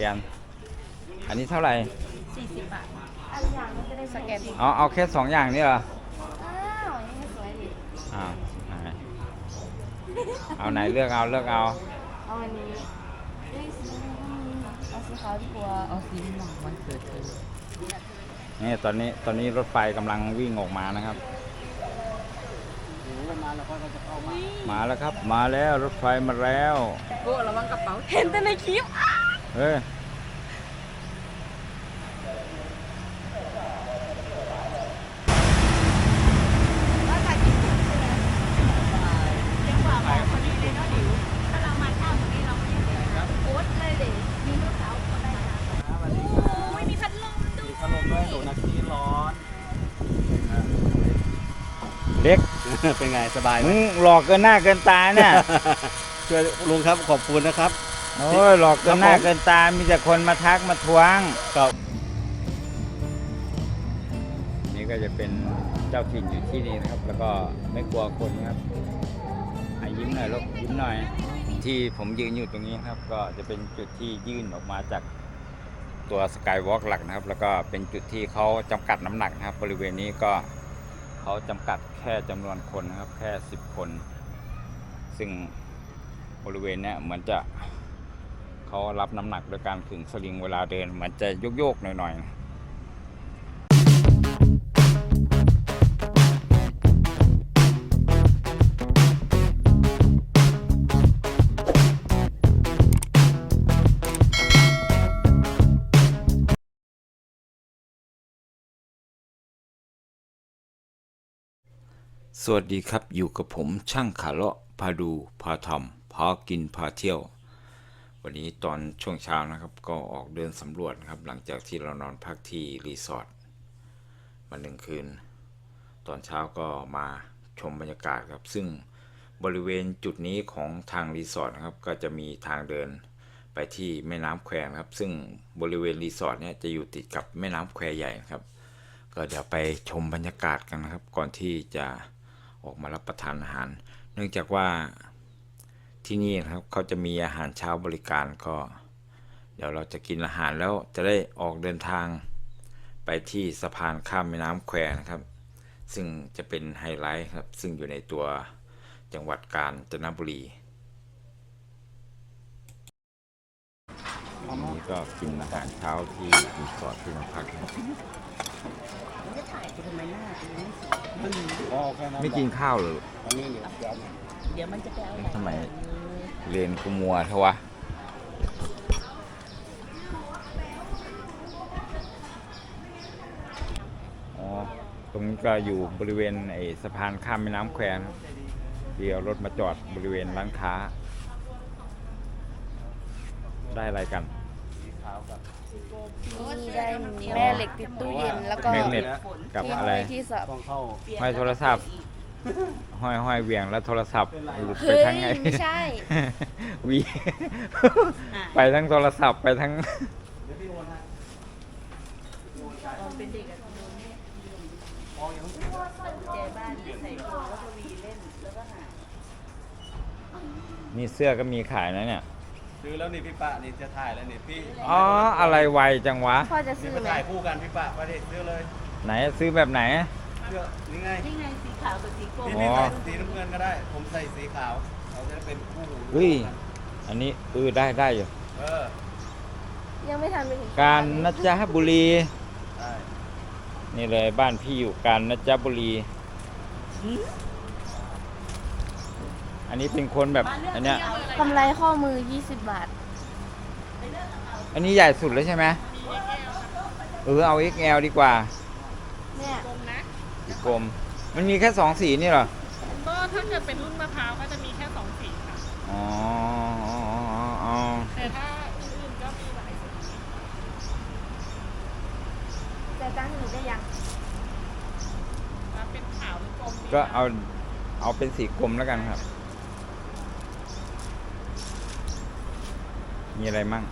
แกน อันนี้เท่าไหร่สี่สิบบาทอันอย่างมันจะได้สแกนเอาเอาแค่สองอย่างนี่เหรอ อ้าวยังไม่สวยดิอ้าวไหนเอาไหนเลือกเอาเลือกเอา เอาอันนี้เฮ้ยสีเอาสีขาวดีกว่าเอาสีม่วงวันเกิดเธอนี่ตอนนี้ตอนนี้รถไฟกำลังวิ่งออกมานะครับ มาแล้วครับ มาแล้วรถไฟมาแล้ว โก้ระวังกระเป๋า เห็นแต่ในคลิปเฮ้ยว่าถ่ายคลิปถูกใช่ไหมจังหวะมองพอดีเลยเนาะดิวถ้า เรามาเช้าตรงนี้เราไม่ได้โอ๊ตเลยเด็มีลูกสาวคนได้นะโอ้ยมีพัดลมด้วยขนมด้วยหนูนักที่ร้อนเด็ก เป็นไงสบายไหมมึงหลอกเกินหน้าเกินตาเนี่ย ช่วยลุงครับขอบคุณนะครับ โอ้ยหลอกเกินหน้าเกินตา มีแต่คนมาทักมาทวงครับนี่ก็จะเป็นเจ้าถิ่นอยู่ที่นี่นะครับ แล้วก็ไม่กลัวคนนะครับอะยิ้มหน่อยลูกยิ้มหน่อย ที่ผมยืนอยู่ตรงนี้ครับ ก็จะเป็นจุดที่ยื่นออกมาจากตัวสกายวอล์กหลักนะครับ แล้วก็เป็นจุดที่เขาจำกัดน้ำหนักนะครับ บริเวณนี้ก็เขาจำกัดแค่จำนวนคนนะครับ แค่ 10 คน ซึ่งบริเวณเนี้ยเหมือนจะ เขารับน้ำหนักโดยการขึงสลิงเวลาเดินมือนจะโยกๆหน่อยๆสวัสดีครับอยู่กับผมช่างขาเลาะพาดูพาทำพากินพาเที่ยว วันนี้ตอนช่วงเช้านะครับ ก็ออกเดินสำรวจนะครับ หลังจากที่เรานอนพักที่รีสอร์ทมาหนึ่งคืน ตอนเช้าก็มาชมบรรยากาศครับ ซึ่งบริเวณจุดนี้ของทางรีสอร์ทนะครับ ก็จะมีทางเดินไปที่แม่น้ำแควครับ ซึ่งบริเวณรีสอร์ทเนี่ยจะอยู่ติดกับแม่น้ำแควใหญ่นะครับ ก็เดี๋ยวไปชมบรรยากาศกันนะครับ ก่อนที่จะออกมารับประทานอาหาร เนื่องจากว่า ที่นี่นะครับเขาจะมีอาหารเช้าบริการก็ เดี๋ยวเราจะกินอาหารแล้วจะได้ออกเดินทางไปที่สะพานข้ามแม่น้ำแควนะครับ ซึ่งจะเป็นไฮไลท์ครับ ซึ่งอยู่ในตัวจังหวัดกาญจนบุรีวันนี้ก็กินอาหารเช้าที่รีสอร์ทที่มาพักนะครับจะถ่ายจะทำไมหน้าตรงนี้ไม่กินข้าวเลยอันนี้อยู่ เดี๋ยวเดี๋ยวมันจะไปเอาทำไมเรียนกูมัวเทวะอ๋อตรงนี้ก็อยู่บริเวณไอ้สะพานข้ามแม่น้ำแควนะครับเดี๋ยวรถมาจอดบริเวณร้านค้า ได้อะไรกันนี่ได้แม่เหล็กติดตู้เย็นแล้วก็แมกเน็ตกับอะไรที่สับต้องเข้าห้อยโทรศัพท์ ห้อยห้อยเหวียงแล้วโทรศัพท์หลุดไปเฮ้ยทั้งไง ไม่ใช่วีไปทั้งโทรศัพท์ไปทั้งเป็นเด็กอะโดนเนี่ยแจบ้านใส่ตัวแล้วก็วีเล่นแล้วก็หานี่เสื้อก็มีขายนะเนี่ย ซื้อแล้วนี่พี่ปะนี่จะถ่ายแล้วนี่พี่อ๋อ อะไรไวจังวะ พ่อจะนี่ซื้อมาไหมถ่ายคู่กันพี่ปะประเด็ซื้อเลยไหนซื้อแบบไหน เสื้อนี่ไงนี่ไงสี ขาวกับสีกรมพี่อ๋พี่อใส่สีน้ำเงินก็ได้ ผมใส่สีขาวเราจะได้เป็นคู่เฮ้ย อันนี้เออได้ได้อยู่ เออยังไม่ทันไปถึงการนะจ๊ะบุรีได้นี่เลยบ้านพี่อยู่การนะจ๊ะบุรีอันนี้เป็นคนแบบอันเนี้ย กำไรข้อมือ 20 บาท อันนี้ใหญ่สุดแล้วใช่ไหมเออเอา XL ดีกว่าเนี่ยสีกลม มันมีแค่สองสีนี่เหรอ ก็ถ้าเกิดเป็นรุ่นมะพร้าวก็จะมีแค่สองสีค่ะ อ๋ออ๋ออ๋ออ๋อแต่ถ้าอื่นๆก็มีหลายสีแต่ตั้งค์หนูได้ยังนะเป็นขาวหรือกลมก็เอาเอาเป็นสีกลมแล้วกันครับ มีอะไรมั่ง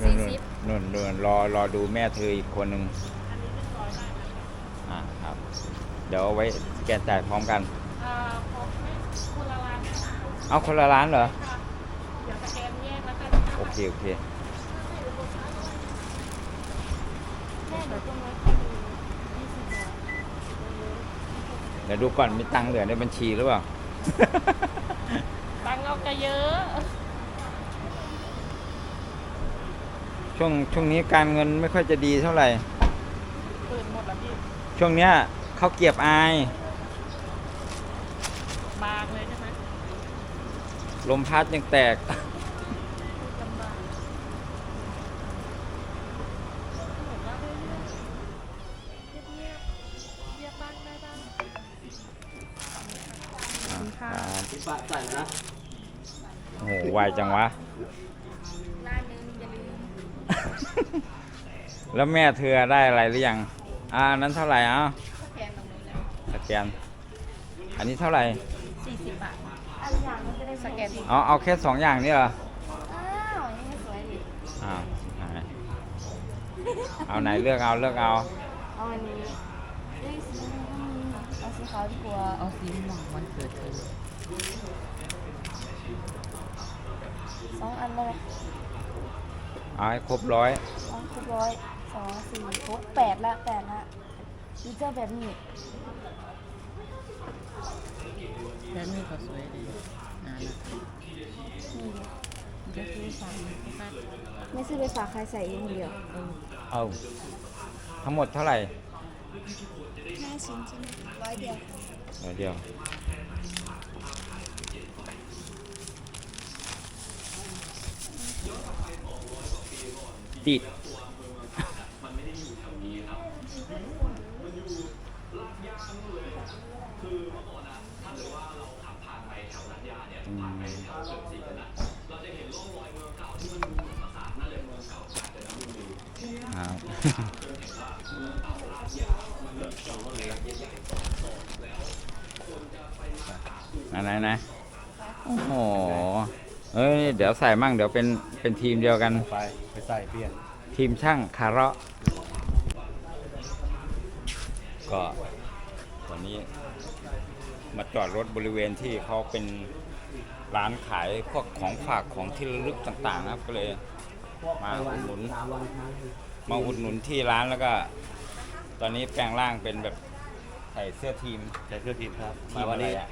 นู่นสี่สิบนู่นนู่นรอรอดูแม่เธออีกคนหนึ่งอันนี้เป็นร้อยได้นะคะอ่าครับ เดี๋ยวเอาไว้สแกนจ่ายพร้อมกันอ่าพบไม่คนละร้านนะคะเอาคนละร้านเหรอ ค่ะเดี๋ยวสแกนแยกแล้วกันโอเค โอเคม่หนูต้องไว้ข้อมือยี่สิบบาทเดี๋ยวดูก่อนมีตังค์เหลือในบัญชีหรือเปล่า ตังค์เราจะเยอะ ช่วงช่วงนี้การเงินไม่ค่อยจะดีเท่าไหร่ เปิดหมดแล้วพี่ช่วงเนี้ยเขาเกรียบอายบางเลยใช่ไหมลมพัดยังแตก ลำบากผมว่าเรื่อยๆเงียบๆเงียบบ้างได้บ้างค่ะพี่ปะใส่นะโอ้โหไวจังวะ ร้านนึงอย่าลืมแล้วแม่เธอได้อะไรหรือยัง อ่าอันนั้นเท่าไหร่อะ กน อันนี้เท่าไหร่ สี่สิบบาทอันอย่างมันจะได้สแกนเอาเอาแค่สองอย่างนี่เหรออ้าวนี่ก็สวยดิอ้าวชิบหายเอาไหนเลือกเอาเลือกเอา เอาอันนี้เอ้ยสีนี้ก็มีเอาสีขาวดีกว่าเอาสีหม่องวันเกิดเธอสองอันเลยเอาให้ครบร้อยสองครบร้อยสองสี่หกแปดละแปดละ มีเจ้าแบบนี้แล้วนี่ก็สวยดีนานละนี่มันจะซื้อสามพันไม่ซื้อไปฝากใครใส่เองเดียวเออเอา ทั้งหมดเท่าไหร่ห้าชิ้นใช่ไหมร้อยเดียวร้อยเดียวติด อะไรนะโอ้โหเอ้ยเดี๋ยวใส่มั่งเดี๋ยวเป็นเป็นทีมเดียวกัน ไปไปใส่เปลี่ยน ทีมช่างคาระก็วันนี้มาจอดรถบริเวณที่เขาเป็นร้านขายพวกของฝากของที่ระลึกต่างๆนะครับก็เลยมาอุดหนุนมาอุดหนุนที่ร้านแล้วก็ ตอนนี้แปลงร่างเป็นแบบใส่เสื้อทีมใส่เสื้อทีมครับทีมามวันอะไรนี้อะ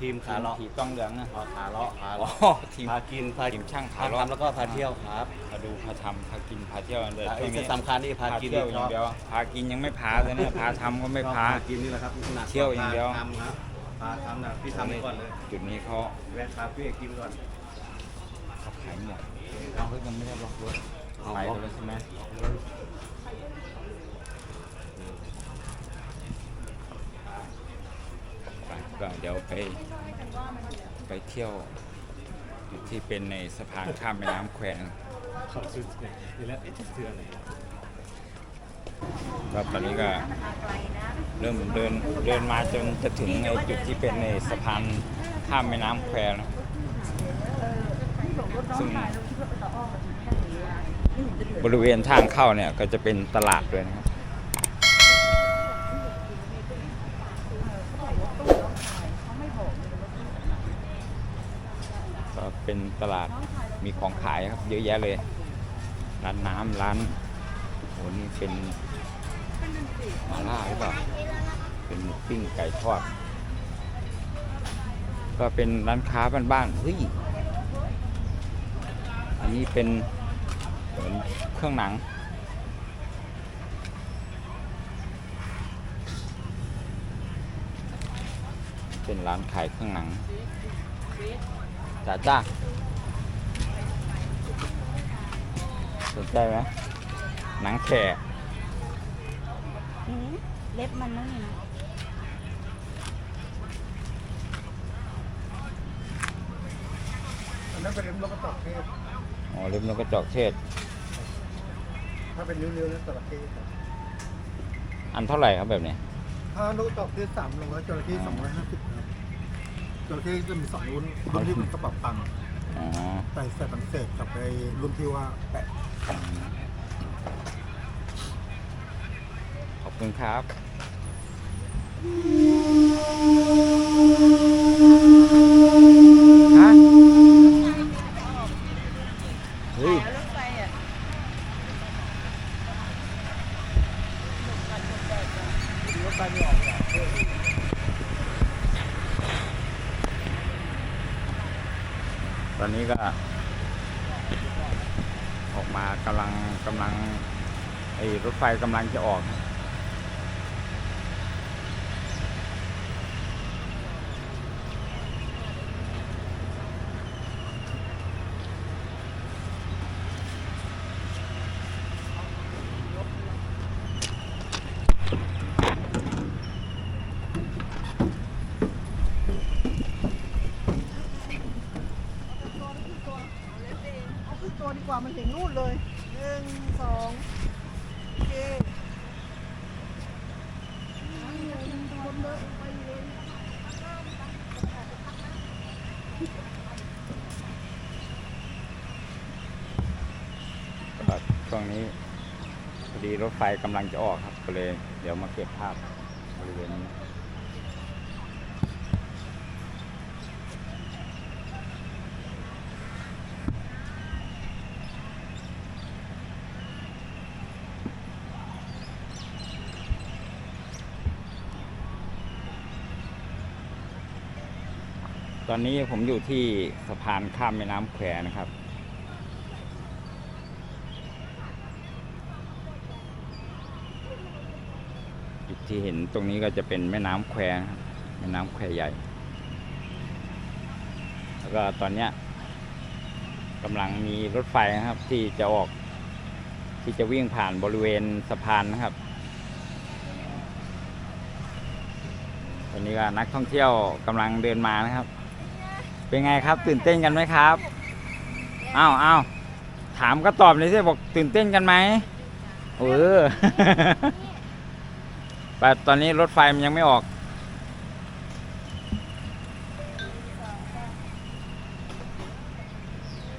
ทีมขาเลาะทีต้องเหลืองนะอ๋อขาเลาะขาอ๋อเลาะทีมพากินพาทีมช่างพาขาเลาะทำแล้วก็พาเที่ยวครับพาดูพาทำพากินพาเที่ยวกันเลยอะช่วงไอ้นี้ที่สำคัญนี่พาพากินเที่ยวอชย่าองบเดียวพากินยังไม่พาเลยเนี่ยพาทำก็ไม่พากินนี่แหละครับหนักเที่ยวอย่างเดียวพทำครับพาทำนะพี่ทำไปก่อนเลยจุดนี้เขาแวะคาเฟ่กินก่อนเขาขายหมดเราเพิ่งยังไม่ได้ล็อกรถเอาไปกันแล้วใช่ไหมไป ก็เดี๋ยวไปไปเที่ยวที่เป็นในสะพานข้ามแม่น้ำแควเขาซื้อนี่และไอ้เสื้ออะไรก็ตอนนี้ก็เริ่มเดินเดินมาจนจะถึงในจุดที่เป็นในสะพานข้ามแม่น้ำแควนะซึ่งบริเวณทางเข้าเนี่ยก็จะเป็นตลาดด้วยนะครับ เป็นตลาดมีของขายครับ เยอะแยะเลย ร้านน้ำร้านโหนี่เป็นมาล่าหรือเปล่าเป็นหมูปิ้งไก่ทอด ก็เป็นร้านค้าบ้านๆเฮ้ยอันนี้เป็นเหมือนเครื่องหนัง เป็นร้านขายเครื่องหนัง จ้าจ้าสนใจไหมหนังแขกอืมเล็บมันนั่นนี่นะอันนั้นเป็นเล็บนกกระจอกเทศอ๋อเล็บนกกระจอกเทศ ถ้าเป็นนิ้วๆนั่นจระเข้ครับอันเท่าไหร่ครับแบบนี้ถ้านกกระจอกเทศสามร้อยจระเข้สองร้อยห้าสิบครับ จระเข้จะมีสองรุ่นรุ่นที่เป็นกระเป๋าตังค์อ๋อใส่ใส่ตังเศษกับไอ้รุ่นที่ว่าแปะขอบคุณครับ ฮะ เฮ้ย แล้วรถไฟอะ อนนี้ก็ ออ กมากำลังกำลังไอ้รถไฟกำลังจะออกนะ เอาขึ้นตัวดีกว่ามันถึงนู่นเลยหนึ่งสองโอเคคนเดินไปเลย ก็ช่วงนี้พอดีรถ ไฟกำลังจะออกครับก็เลยเดี๋ยวมาเก็บภาพบริเวณนี้ตอนนี้ผมอยู่ที่สะพานข้ามแม่น้ำแควนะครับ ที่เห็นตรงนี้ก็จะเป็นแม่น้ำแควแม่น้ำแควใหญ่ แล้วก็ตอนเนี้ยกำลังมีรถไฟนะครับ ที่จะออกที่จะวิ่งผ่านบริเวณสะพานนะครับตอนนี้ก็นักท่องเที่ยวกำลังเดินมานะครับ เป็นไงครับ ตื่นเต้นกันไหมครับอ้าวอ้าวถามก็ตอบเลยสิบอกตื่นเต้นกันไหมเออ แต่ตอนนี้รถไฟมันยังไม่ออก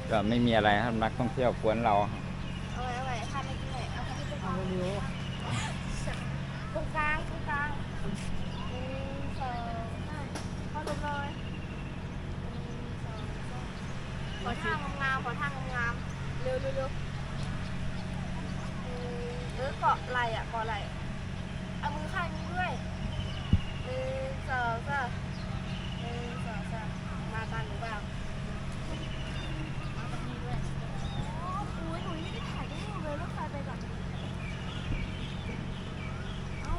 ก็ไม่มีอะไรครับนักท่องเที่ยวควนเรอาไว้เอาไว้ค่ะไม่กินเลยเอาไปที่ตรงกลางตรงกลางตรงกลางหนึ่งสองสามเข้าลงเลยหนึ่งสองสามขอท่างามๆขอท่างามๆเร็วเร็วเร็วอืมเออเกาะไหล่อะเกาะไหล่เอามือข้างนี้ด้วยหนึ่งสองสามหนึ่งสองสามมากันหรือเปล่า มาแบบนี้ด้วยโอ้โหหนูไม่ได้ถ่ายได้ยังเลยรถไฟไปแบบเอ้า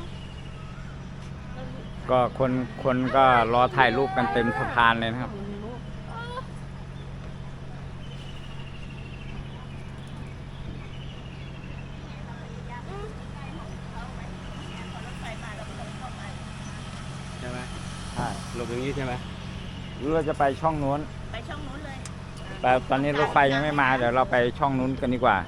ก็คนคนก็รอถ่ายรูปกันเต็มสะพานเลยนะครับ ใช่ไหมใช่หลบอย่างนี้ใช่ไหมหรือเราจะไปช่องนู้นไปช่องนู้นเลย แต่ตอนนี้รถไฟยังไม่มาเดี๋ยวเราไปช่องนู้นกันดีกว่า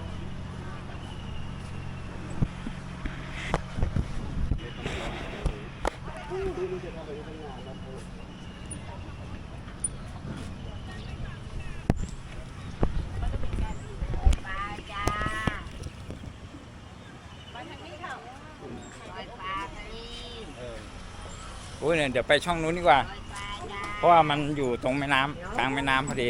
ปลาจ้ามาทางนี้เถอะลอยปลาทะเล โอ้ ยเนี่ยเดี๋ยวไปช่องนู้นดีกว่า เพราะว่ามันอยู่ตรงแม่น้ำกลางแม่น้ำพอดี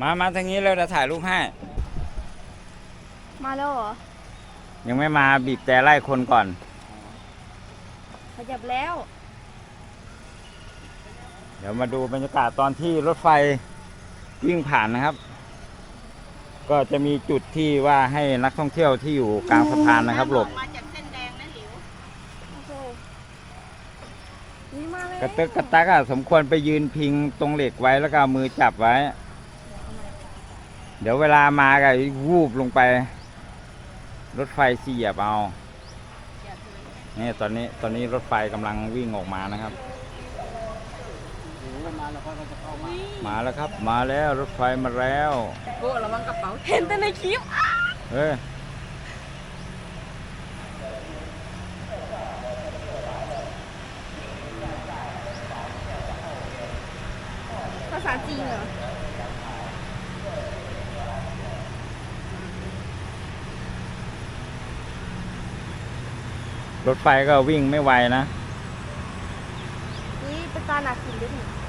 มา มาทางนี้แล้วเดี๋ยวถ่ายรูปให้ มาแล้วเหรอ ยังไม่มาบีบแต่ไล่คนก่อน ขยับแล้ว เดี๋ยวมาดูบรรยากาศตอนที่รถไฟวิ่งผ่านนะครับ ก็จะมีจุดที่ว่าให้นักท่องเที่ยวที่อยู่กลางสะพานนะครับ หลบมาจากเส้นแดงนะหลิวโอเคนี่มาเลยกระตึกกระตักอะสมควรไปยืนพิงตรงเหล็กไว้แล้วก็เอามือจับไว้ เดี๋ยวเวลามาก็วูบลงไป รถไฟเสียบเอานี่ตอนนี้ตอนนี้รถไฟกำลังวิ่งออกมานะครับ มาแล้วครับ มาแล้วรถไฟมาแล้วโก้ระวังกระเป๋าเห็นแต่ในคลิปเฮ้ยภาษาจีนเหรอ รถไฟก็วิ่งไม่ไวนะ นี่เป็นการหนักสิ่งด้วย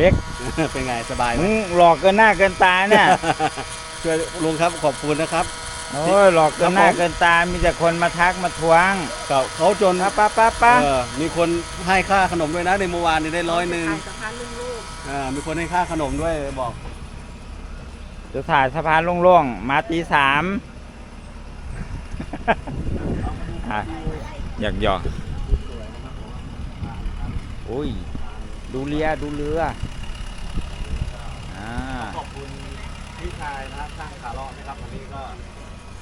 เล็ก เป็นไงสบายไหมมึงหลอกเกินหน้าเกินตาเนี่ยช่วยลุงครับขอบคุณนะครับโอ้ยหลอกเกินหน้าเกินตา มีแต่คนมาทักมาทวงเขาเขาจนป้าป้าป้าป้าเออมีคนให้ค่าขนมด้วยนะในเมื่อวานนี่ได้ร้อยหนึ่งขายสะพานลุงลูกอ่ามีคนให้ค่าขนมด้วยบอกจะถ่ายสะพานโล่งๆมาตีสามอะอยากหยอกโอ้ยดูเรือดูเรืออ่า ขอบคุณ พี่ชายนะครับช่างขาเลาะนะครับวันนี้ก็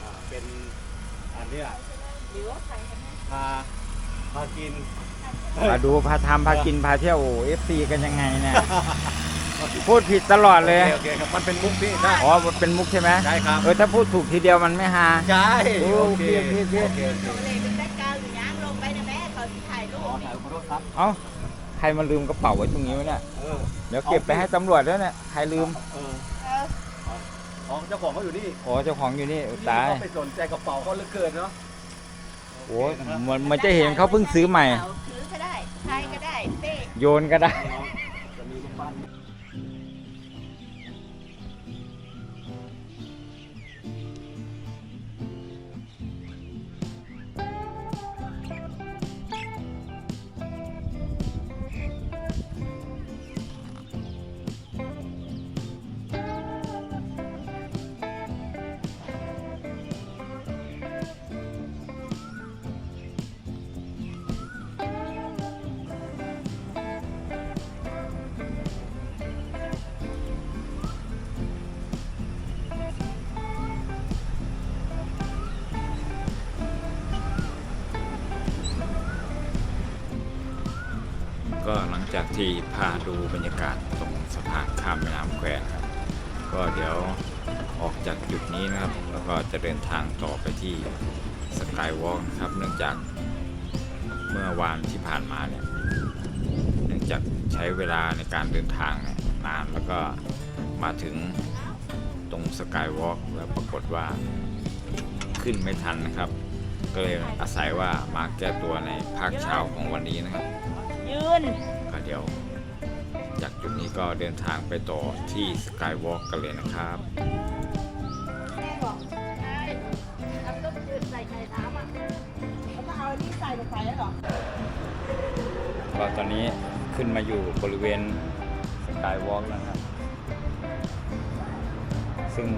อ่าเป็นอันเนี้ยพาพากิน มาดูพาทำพากินพาเที่ยวโอ้เอฟซีกันยังไงเนี่ย พูดผิดตลอดเลย โอเคโอเคครับมันเป็นมุกพี่ใช่อ๋อเป็นมุกใช่ไหมใช่ครับเออถ้าพูดถูกทีเดียวมันไม่ฮา ใช่โอโอเคเคโอเคโอเค โอเคโอเคเลยเป็นแบ็คกราวด์อยู่ย่างลงไปนะแม่เขาถ่ายรูขอปถ่ายขอโทษครับเอ้าใครมาลืมกระเป๋าไว้ตรงนี้วะเนี่ยเออเดี๋ยวเก็บไปให้ตำรวจแล้วเนี่ยใครลืม เออ อ๋อเจ้าของเขาอยู่นี่โอ้เจ้าของอยู่นี่พี่ตายเขาไปสนใจกระเป๋าเขาเหลือเกินเนาะโอ้เหมือนเหมันจะเห็นเขาเพิ่งซื้อใหม่ ถือก็ได้ใครก็ได้เป้โยนก็ได้จะมี ที่พาดูบรรยากาศตรงสะพานข้ามแม่น้ำแควครับ ก็เดี๋ยวออกจากจุดนี้นะครับ แล้วก็จะเดินทางต่อไปที่สกายวอล์กครับ เนื่องจากเมื่อวานที่ผ่านมาเนี่ย เนื่องจากใช้เวลาในการเดินทางนานแล้วก็มาถึงตรงสกายวอล์กแล้วปรากฏว่าขึ้นไม่ทันนะครับ ก็เลยอาศัยว่ามาแก้ตัวในภาคเช้าของวันนี้นะครับ ยืน เดี๋ยว จากจุดนี้ก็เดินทางไปต่อที่สกายวอล์กกันเลยนะครับแม่บอกใช่แล้วก็คือใส่ไข่น้ำอะแล้วก็เอาอันนี้ใส่ลงไปแล้วเหรอก็ตอนนี้ขึ้นมาอยู่บริเวณสกายวอล์กแล้วครับ ซึ่ง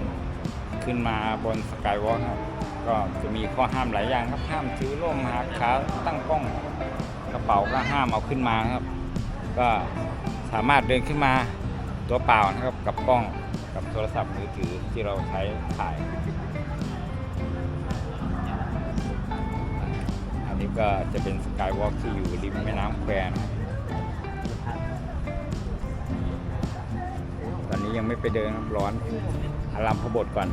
ขึ้นมาบนสกายวอล์กครับ ก็จะมีข้อห้ามหลายอย่างครับ ห้ามถือร่มหาขาตั้งกล้อง กระเป๋าก็ห้ามเอาขึ้นมาครับ ก็สามารถเดินขึ้นมาตัวเปล่านะครับกับกล้องกับโทรศัพท์มือถือที่เราใช้ถ่าย อันนี้ก็จะเป็นสกายวอล์กที่อยู่ริมแม่น้ำแควนะตอนนี้ยังไม่ไปเดินครับร้อนอารามพบทก่อน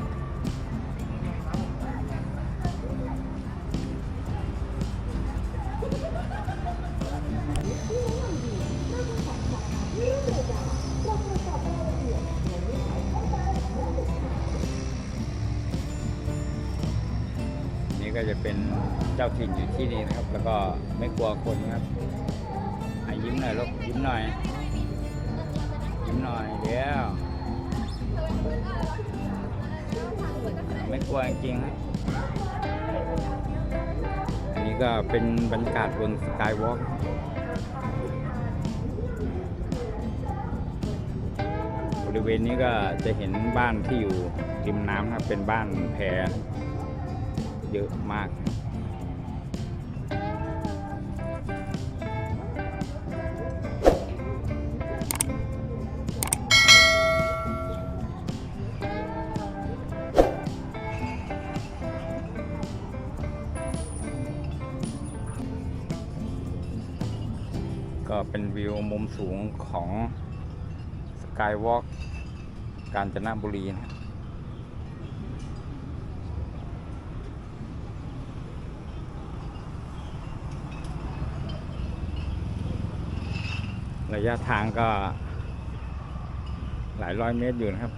เจ้าถิ่นอยู่ที่นี่นะครับ แล้วก็ไม่กลัวคนครับยิ้มหน่อยลูกยิ้มหน่อย ยิ้มหน่อยเดี๋ยวไม่กลัวจริงครับอันนี้ก็เป็นบรรยากาศบนสกายวอล์กบริเวณนี้ก็จะเห็นบ้านที่อยู่ริมน้ำครับเป็นบ้านแพเยอะมาก วิวมุมสูงของสกายวอล์กกาญจนบุรีนะระยะทางก็หลายร้อยเมตรอยู่นะครับ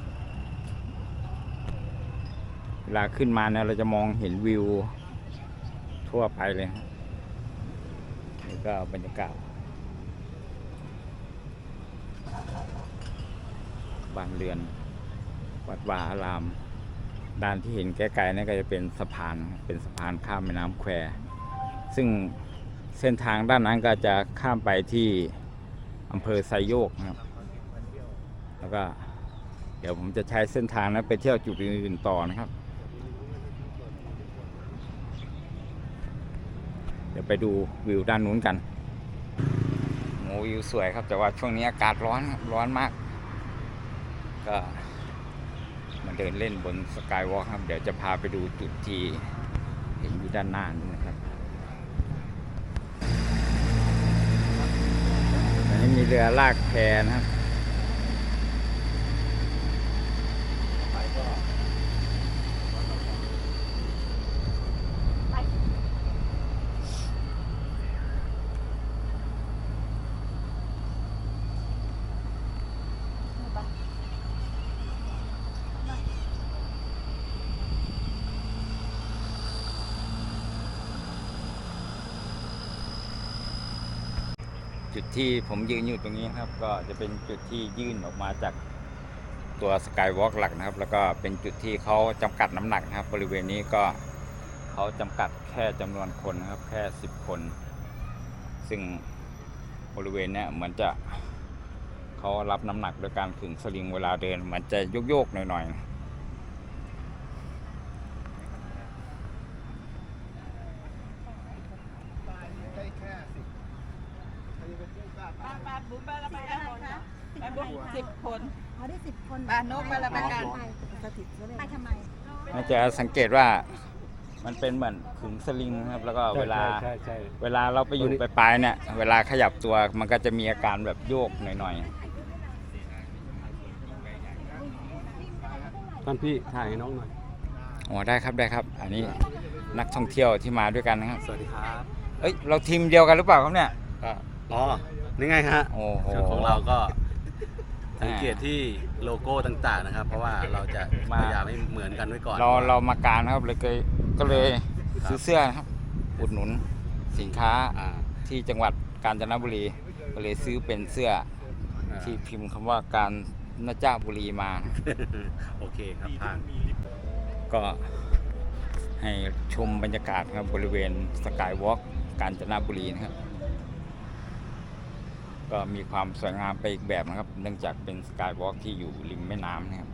เวลาขึ้นมาเนี่ยเราจะมองเห็นวิวทั่วไปเลยนี่ก็บรรยากาศ บ้านเรือน วัดวาอาราม ด้านที่เห็นไกลๆนั่นก็จะเป็นสะพานเป็นสะพานข้ามแม่น้ำแคว ซึ่งเส้นทางด้านนั้นก็จะข้ามไปที่อำเภอไซโยกนะครับ แล้วก็เดี๋ยวผมจะใช้เส้นทางนั้นไปเที่ยวจุดอื่นๆต่อนะครับ เดี๋ยวไปดูวิวด้านนู้นกันโอ้วิวสวยครับ แต่ว่าช่วงนี้อากาศร้อนครับร้อนมาก ก็มาเดินเล่นบนสกายวอล์กครับ เดี๋ยวจะพาไปดูจุดที่เห็นอยู่ด้านหน้านี่นะครับอันนี้มีเรือลากแพนะครับ จุด ที่ผมยืนอยู่ตรงนี้นะครับ ก็จะเป็นจุดที่ยื่นออกมาจากตัวสกายวอล์กหลักนะครับ แล้วก็เป็นจุดที่เขาจำกัดน้ำหนักนะครับ บริเวณนี้ก็เขาจำกัดแค่จำนวนคนนะครับ แค่ 10 คน ซึ่งบริเวณนี้เหมือนจะเขารับน้ำหนักโดยการขึงสลิงเวลาเดินเหมือนจะโยกๆหน่อยๆ ได้แค่สิบใครจะไปกู้กล้า ป้าป้าบุ้มป้าละประกันป้าบุ้ม สิบคน อ๋อได้สิบคนป้านกป้าละประกัน สถิตไปทำไมน่าจะสังเกตว่ามันเป็นเหมือนขึงสลิงนะครับ แล้วก็เวลาใช่ใช่เวลาเราไปอยู่ปลายๆเนี่ย เวลาขยับตัวมันก็จะมีอาการแบบโยกหน่อยท่านพี่ถ่ายให้น้องหน่อยๆอ๋อได้ครับได้ครับ อันนี้นักท่องเที่ยวที่มาด้วยกันนะครับ สวัสดีครับเอ้ยเราทีมเดียวกันหรือเปล่าครับเนี่ยก็อ๋อนี่ไงฮะโอ้โหชุดของเราก็อ่า สังเกตที่โลโก้ต่างๆนะครับ เพราะว่าเราจะมาพยายามให้เหมือนกันไว้ก่อน เราเรามาการนะครับเลยก็ก็เลยซื้อเสื้อนะครับ อุดหนุนสินค้าอ่าที่จังหวัดกาญจนบุรีก็เลยซื้อเป็นเสื้ออ่าที่พิมพ์คำว่าการนเจ้าบุรีมา โอเคครับผ่านก็ให้ชมบรรยากาศครับบริเวณสกายวอล์กกาญจนบุรีนะครับ ก็มีความสวยงามไปอีกแบบนะครับ เนื่องจากเป็นสกายวอล์กที่อยู่ริมแม่น้ำนะครับ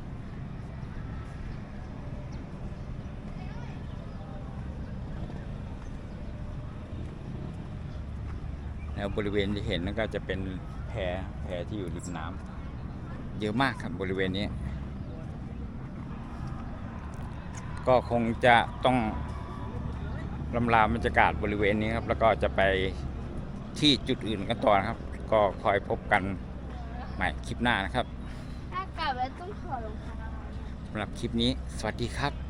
แล้วบริเวณที่เห็นนั่นก็จะเป็นแพแพที่อยู่ริมน้ำเยอะมากครับบริเวณนี้ ก็คงจะต้องลำลาบรรยากาศบริเวณนี้ครับ แล้วก็จะไปที่จุดอื่นกันต่อนะครับ ก็คอยพบกันใหม่คลิปหน้านะครับ ถ้ากลับแล้วต้องถอดรองเท้าสำหรับคลิปนี้ สวัสดีครับ